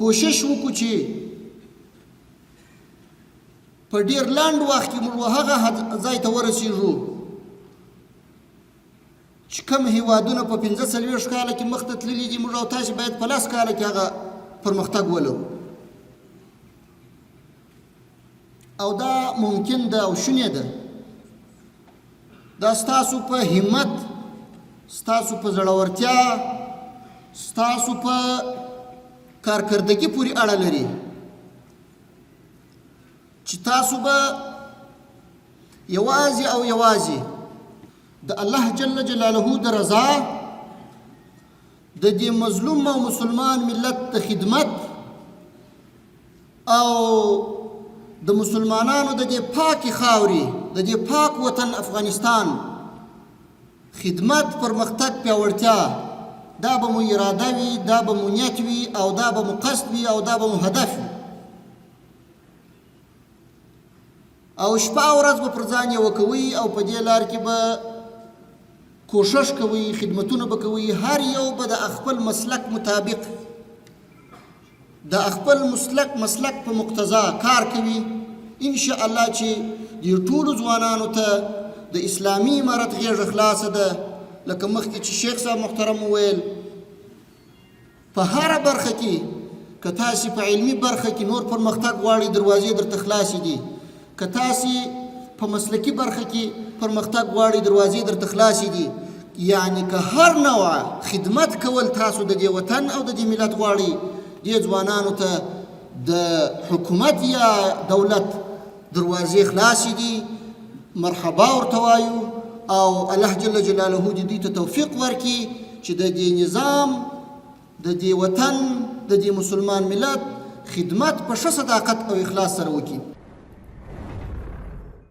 کوشش وکړو چې په ډیر لاند وخت کې موږ هغه ځای ته ورسیږو چې کوم هیوادونه په 15 سلويش کال کې مخ ته تللي دي موږ او تاسو باید په لاس کال کې هغه پرمختګ ولرو. او دا ممکن ده او شونې ده. دا ستاسو په همت ستاسو په زړورتیا ستاسو په کارکردګي پورې اړه لري چې تاسو به یوازې او یوازې د الله جل جلاله د رضا د دې مظلوم او مسلمان ملت د خدمت او د مسلمانانو د دې پاکي خاوري د دې پاک وطن افغانستان خدمت پرمختګ پیاوړتیا دا به مو اراده وي دا به مو نیت وي او دا به مو قصد وي او دا به مو هدف وي. او شپه او ورځ به پر ځان یې وکوي او په دې لار کې به کوشش کوي خدمتونه به کوي هر یو به د خپل مسلک مطابق. د خپل مسلک مسلک په مقتضا کار کوي. ان شاء الله چې د ټولو ځوانانو ته د اسلامی امارت غیر خلاصه ده لکه مخکې چې شیخ صاحب محترم وویل په هر برخه کې که تاسو په علمی برخه کې نور پرمختګ غواړئ دروازې درته خلاصې دي. که تاسو په مسلکی برخه کې پرمختګ غواړئ دروازې درته خلاصې دي. یعنی که هر نوع خدمت کول تاسو د دې وطن او د دې ملت غواړئ. دې ځوانانو ته د حکومت یا دولت دروازې خلاصې دي. مرحبا ورته وایو او الله جل جلاله دې دوی ته توفیق ورکړي چې د دې نظام د دې وطن د دې مسلمان ملت خدمت په ښه صداقت او اخلاص سره وکړي